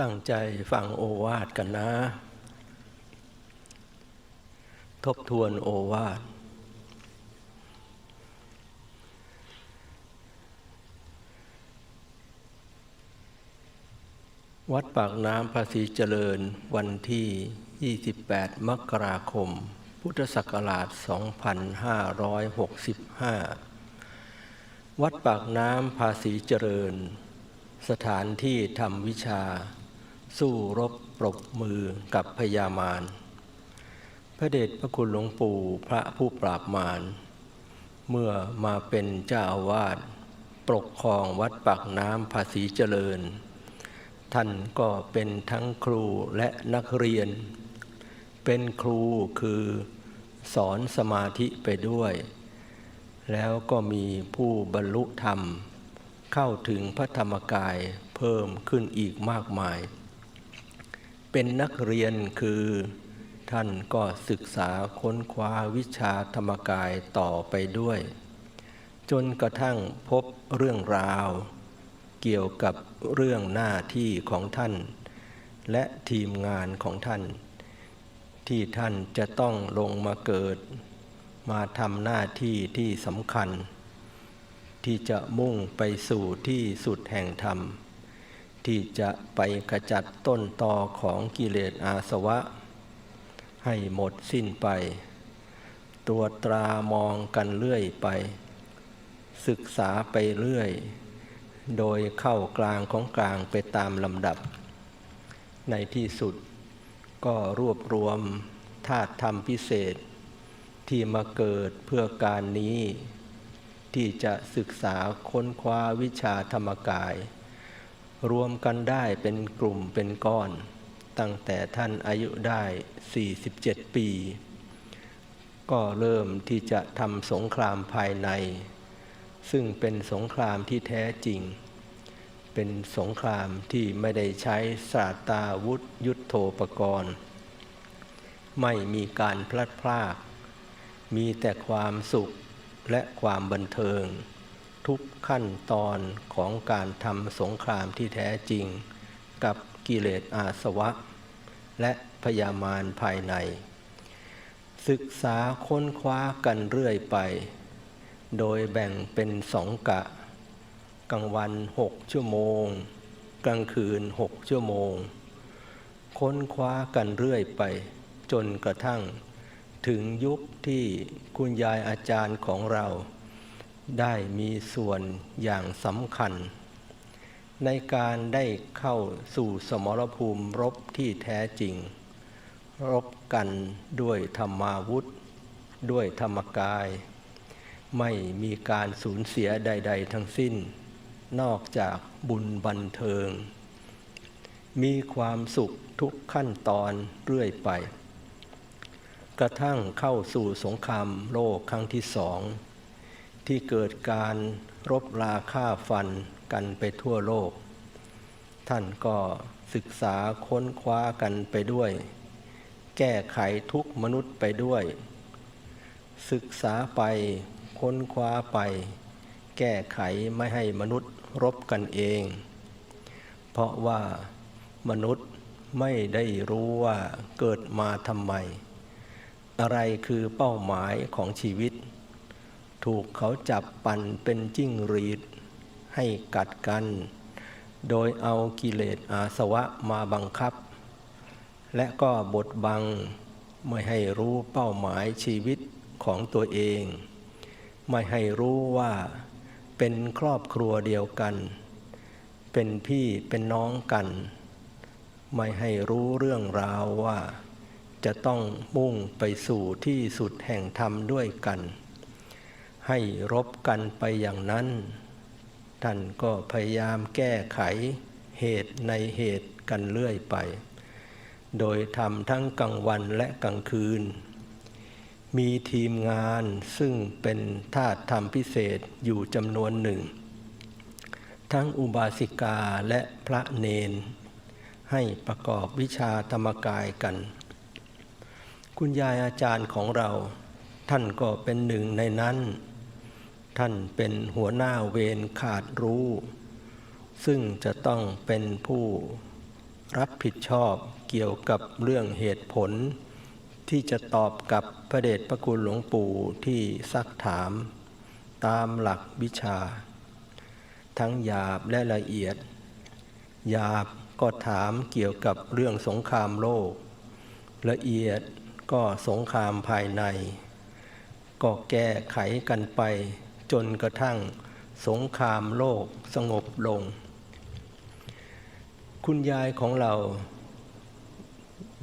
ตั้งใจฟังโอวาทกันนะ ทบทวนโอวาท วัดปากน้ำภาษีเจริญวันที่ 28 มกราคม พุทธศักราช 2565 วัดปากน้ำภาษีเจริญ สถานที่ทำวิชา สู้รบปรบมือกับพญามาร พระเดชพระคุณหลวงปู่พระผู้ปราบมาร เมื่อมาเป็นเจ้าอาวาสปกครองวัดปากน้ำภาษีเจริญ ท่านก็เป็นทั้งครูและนักเรียน เป็นครูคือสอนสมาธิไปด้วย แล้วก็มีผู้บรรลุธรรม เข้าถึงพระธรรมกายเพิ่มขึ้นอีกมากมาย เป็นนักเรียนคือท่านก็ศึกษาค้นคว้าวิชาธรรมกายต่อไปด้วย จนกระทั่งพบเรื่องราว เกี่ยวกับเรื่องหน้าที่ของท่าน และทีมงานของท่าน ที่ท่านจะต้องลงมาเกิด มาทำหน้าที่ที่สำคัญ ที่จะมุ่งไปสู่ที่สุดแห่งธรรม ที่จะไปกระจัดต้นตอของกิเลสอาสวะ ให้หมดสิ้นไป ตัวตรามองกันเรื่อยไป ศึกษาไปเรื่อย โดยเข้ากลางของกลางไปตามลำดับ ในที่สุดก็รวบรวมธาตุธรรมพิเศษ ที่มาเกิดเพื่อการนี้ ที่จะศึกษาค้นคว้าวิชาธรรมกาย รวมกันได้เป็นกลุ่มเป็นก้อน ตั้งแต่ท่านอายุได้ 47 ปี ก็เริ่มที่จะทำสงครามภายใน ซึ่งเป็นสงครามที่แท้จริง เป็นสงครามที่ไม่ได้ใช้ศาสตาวุธยุทโธปกรณ์ ไม่มีการพลัดพราก มีแต่ความสุขและความบันเทิง ทุกขั้นตอนของการทำสงครามที่แท้จริง กับกิเลสอาสวะ และพยามารภายใน ศึกษาค้นคว้ากันเรื่อยไป โดยแบ่งเป็นสองกะ กลางวันหกชั่วโมง กลางคืนหกชั่วโมง ค้นคว้ากันเรื่อยไป จนกระทั่ง ถึงยุคที่คุณยายอาจารย์ของเรา ได้มีส่วนอย่างสำคัญ ในการได้เข้าสู่สมรภูมิรบที่แท้จริง รบกันด้วยธรรมาวุธ ด้วยธรรมกาย ไม่มีการสูญเสียใด ๆ ทั้งสิ้น นอกจากบุญบันเทิง มีความสุขทุกขั้นตอนเรื่อยไป กระทั่งเข้าสู่สงครามโลกครั้งที่สอง ที่เกิดการรบราฆ่าฟันกันไปทั่วโลก ท่านก็ศึกษาค้นคว้ากันไปด้วย แก้ไขทุกมนุษย์ไปด้วย ศึกษาไปค้นคว้าไป แก้ไขไม่ให้มนุษย์รบกันเอง เพราะว่ามนุษย์ไม่ได้รู้ว่าเกิดมาทำไม อะไรคือเป้าหมายของชีวิต ถูกเขาจับปั่นเป็นจิ้งรีด ให้กัดกัน โดยเอากิเลสอาสวะมาบังคับ และก็บดบังไม่ให้รู้เป้าหมายชีวิตของตัวเอง ไม่ให้รู้ว่าเป็นครอบครัวเดียวกัน เป็นพี่เป็นน้องกัน ไม่ให้รู้เรื่องราวว่าจะต้องมุ่งไปสู่ที่สุดแห่งธรรมด้วยกัน ให้รบกันไปอย่างนั้น ท่านก็พยายามแก้ไขเหตุในเหตุกันเรื่อยไป โดยทำทั้งกลางวันและกลางคืน มีทีมงานซึ่งเป็นธาตธรรมพิเศษอยู่จำนวนหนึ่ง ทั้งอุบาสิกาและพระเนน ให้ประกอบวิชาธรรมกายกัน คุณยายอาจารย์ของเราท่านก็เป็นหนึ่งในนั้น ท่านเป็นหัวหน้าเวรขาดรู้ ซึ่งจะต้องเป็นผู้รับผิดชอบเกี่ยวกับเรื่องเหตุผล ที่จะตอบกับพระเดชพระคุณหลวงปู่ที่ซักถาม ตามหลักวิชา ทั้งหยาบและละเอียดหยาบก็ถามเกี่ยวกับเรื่องสงครามโลก ละเอียดก็สงครามภายใน ก็แก้ไขกันไป จนกระทั่งสงครามโลกสงบลง คุณยายของเรา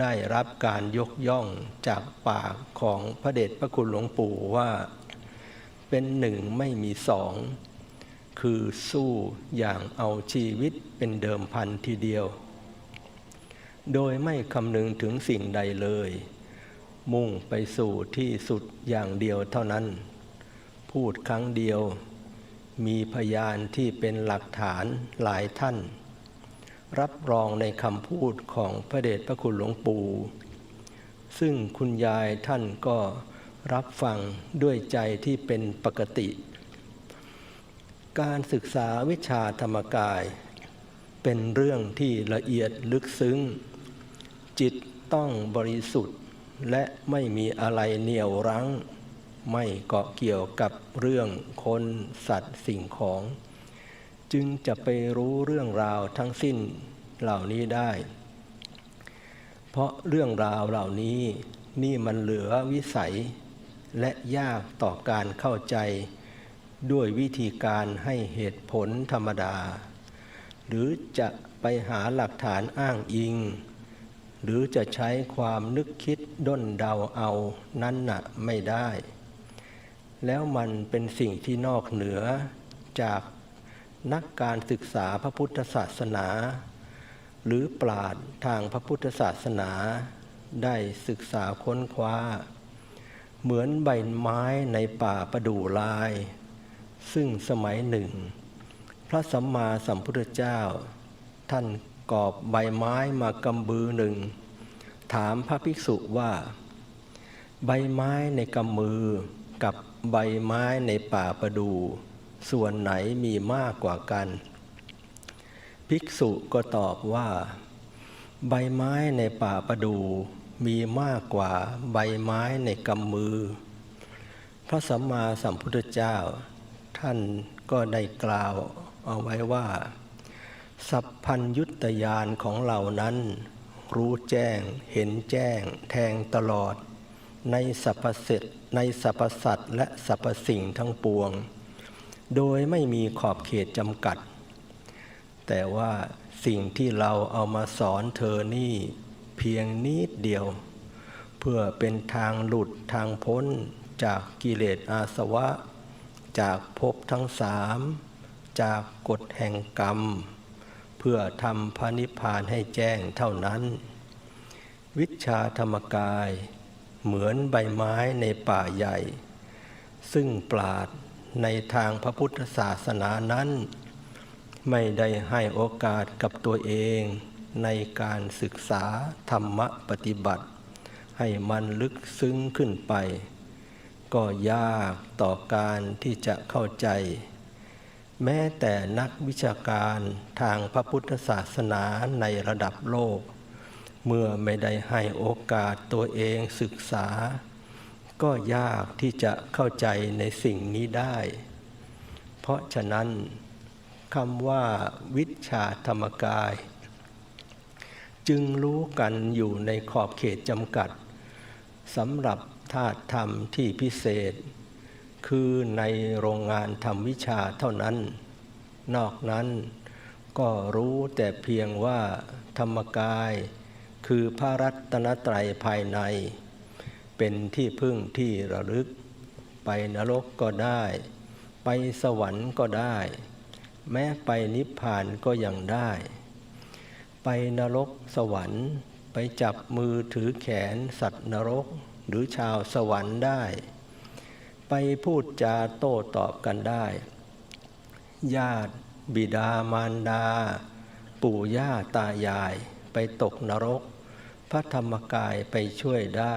ได้รับการยกย่องจากปากของพระเดชพระคุณหลวงปู่ว่าเป็นหนึ่งไม่มีสอง คือสู้อย่างเอาชีวิตเป็นเดิมพันทีเดียว โดยไม่คำนึงถึงสิ่งใดเลย มุ่งไปสู่ที่สุดอย่างเดียวเท่านั้น พูดครั้งเดียว มีพยานที่เป็นหลักฐานหลายท่าน รับรองในคำพูดของพระเดชพระคุณหลวงปู่ ซึ่งคุณยายท่านก็รับฟังด้วยใจที่เป็นปกติ การศึกษาวิชาธรรมกาย เป็นเรื่องที่ละเอียดลึกซึ้ง จิตต้องบริสุทธิ์และไม่มีอะไรเหนี่ยวรั้ง ไม่เกาะเกี่ยวกับเรื่องคนสัตว์สิ่งของ จึงจะไปรู้เรื่องราวทั้งสิ้นเหล่านี้ได้ เพราะเรื่องราวเหล่านี้นี่มันเหลือวิสัย และยากต่อการเข้าใจ ด้วยวิธีการให้เหตุผลธรรมดา หรือจะไปหาหลักฐานอ้างอิง หรือจะใช้ความนึกคิดด้นเดาเอานั้นน่ะไม่ได้ แล้วมันเป็นสิ่งที่นอกเหนือจากนักการศึกษาพระพุทธศาสนา หรือปราดทางพระพุทธศาสนาได้ศึกษาค้นคว้า เหมือนใบไม้ในป่าประดู่ลาย ซึ่งสมัยหนึ่ง พระสัมมาสัมพุทธเจ้า ท่านกอบใบไม้มากำบือหนึ่ง ถามพระภิกษุว่า ใบไม้ในกำมือ กับใบไม้ในป่าประดู ส่วนไหนมีมากกว่ากัน ภิกษุก็ตอบว่า ใบไม้ในป่าประดูมีมากกว่าใบไม้ในกำมือ พระสัมมาสัมพุทธเจ้า ท่านก็ได้กล่าวเอาไว้ว่า สัพพัญยุตยานของเรานั้น รู้แจ้งเห็นแจ้งแทงตลอด ในสรรพสิทในสรรพสัตว์และสรรพสิ่งทั้งปวง โดยไม่มีขอบเขตจำกัด แต่ว่าสิ่งที่เราเอามาสอนเธอนี่เพียงนิดเดียว เพื่อเป็นทางหลุดทางพ้นจากกิเลสอาสวะ จากภพทั้งสามจากกฎแห่งกรรม เพื่อทำพระนิพพานให้แจ้งเท่านั้น วิชาธรรมกาย เหมือนใบไม้ในป่าใหญ่ ซึ่งปราดในทางพระพุทธศาสนานั้น ไม่ได้ให้โอกาสกับตัวเองในการศึกษาธรรมปฏิบัติ ให้มันลึกซึ้งขึ้นไป ก็ยากต่อการที่จะเข้าใจ แม้แต่นักวิชาการทางพระพุทธศาสนาในระดับโลก เมื่อไม่ได้ให้โอกาสตัวเองศึกษา ก็ยากที่จะเข้าใจในสิ่งนี้ได้ เพราะฉะนั้นคำว่าวิชาธรรมกาย จึงรู้กันอยู่ในขอบเขตจำกัดสำหรับธาตุธรรมที่พิเศษ คือในโรงงานทำวิชาเท่านั้น นอกนั้นก็รู้แต่เพียงว่าธรรมกาย คือพระรัตนตรัยภายใน เป็นที่พึ่งที่ระลึก ไปนรกก็ได้ ไปสวรรค์ก็ได้ แม้ไปนิพพานก็ยังได้ ไปนรกสวรรค์ ไปจับมือถือแขนสัตว์นรกหรือชาวสวรรค์ได้ ไปพูดจาโต้ตอบกันได้ ญาติบิดามารดา ปู่ย่าตายาย ไปตกนรก พระธรรมกายไปช่วยได้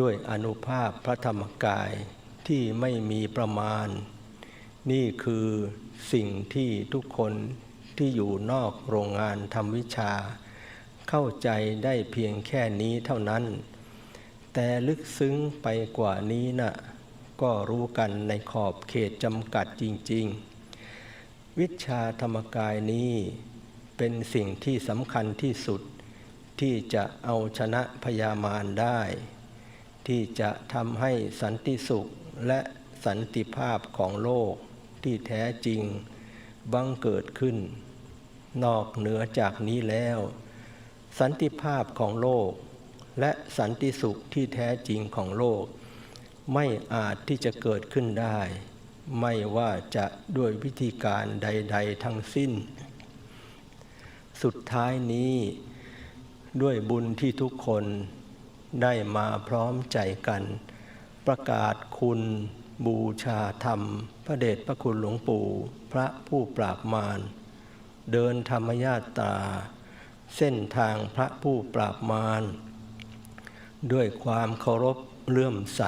ด้วยอนุภาพพระธรรมกายที่ไม่มีประมาณ นี่คือสิ่งที่ทุกคนที่อยู่นอกโรงงานทำวิชา เข้าใจได้เพียงแค่นี้เท่านั้น แต่ลึกซึ้งไปกว่านี้น่ะก็รู้กันในขอบเขตจำกัดจริง ๆ วิชาธรรมกายนี้ เป็นสิ่งที่สำคัญที่สุด ที่จะเอาชนะพยามารได้ ที่จะทำให้สันติสุขและสันติภาพของโลกที่แท้จริงบังเกิดขึ้น นอกเหนือจากนี้แล้ว สันติภาพของโลก และสันติสุขที่แท้จริงของโลก ไม่อาจที่จะเกิดขึ้นได้ ไม่ว่าจะด้วยวิธีการใด ๆ ทั้งสิ้น สุดท้ายนี้ด้วยบุญที่ทุกคนได้มาพร้อมใจกัน ประกาศคุณบูชาธรรม พระเดชพระคุณหลวงปู่ พระผู้ปราบมาร เดินธรรมญาตา เส้นทางพระผู้ปราบมาร ด้วยความเคารพเลื่อมใส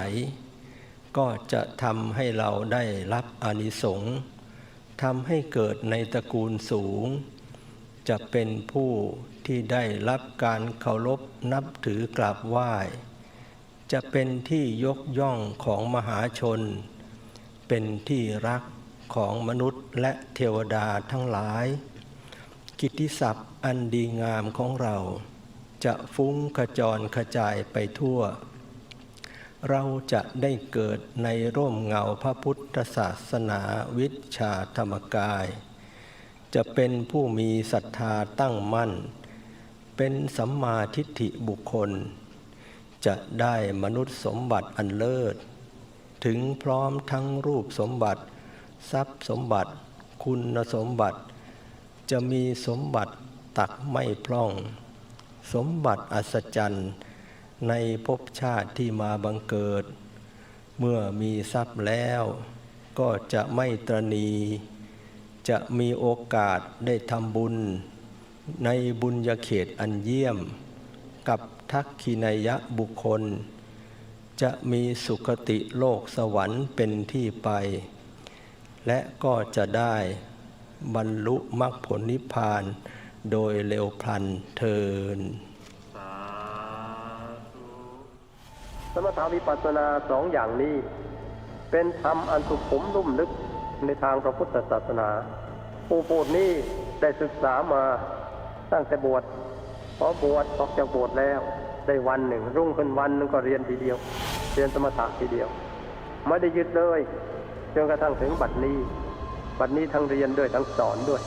ก็จะทำให้เราได้รับอานิสงส์ทำให้เกิดในตระกูลสูง จะเป็นผู้ที่ได้รับการเคารพนับถือกราบไหว้ จะเป็นที่ยกย่องของมหาชน เป็นที่รักของมนุษย์และเทวดาทั้งหลาย กิตติศัพท์อันดีงามของเรา จะฟุ้งขจรขจายไปทั่ว เราจะได้เกิดในร่มเงาพระพุทธศาสนาวิชาธรรมกาย จะเป็นผู้มีศรัทธาตั้งมั่น เป็นสัมมาทิฏฐิบุคคล จะได้มนุษย์สมบัติอันเลิศ ถึงพร้อมทั้งรูปสมบัติ ทรัพย์สมบัติ คุณสมบัติ จะมีสมบัติตักไม่พร่อง สมบัติอัศจรรย์ในภพชาติที่มาบังเกิด เมื่อมีทรัพย์แล้วก็จะไม่ตรณี จะมีโอกาสได้ทำบุญ ในบุญญาเขตอันเยี่ยม กับทักขินายะบุคคล จะมีสุคติโลกสวรรค์เป็นที่ไป และก็จะได้บรรลุมรรคผลนิพพาน โดยเร็วพลันเทินสาธุสมถาวิปัสสนาสองอย่างนี้ เป็นธรรมอันสุขุมลุ่มลึก ในทางพระพุทธศาสนาผู้พูดนี้ได้ศึกษามาตั้งแต่บวชพอบวชออกจากบวชแล้วได้วันหนึ่ง รุ่งขึ้นวันนึงก็เรียนทีเดียว เรียนสมถะทีเดียว ไม่ได้ยึดเลยจนกระทั่งถึงบัดนี้ บัดนี้ทั้งเรียนด้วยทั้งสอนด้วย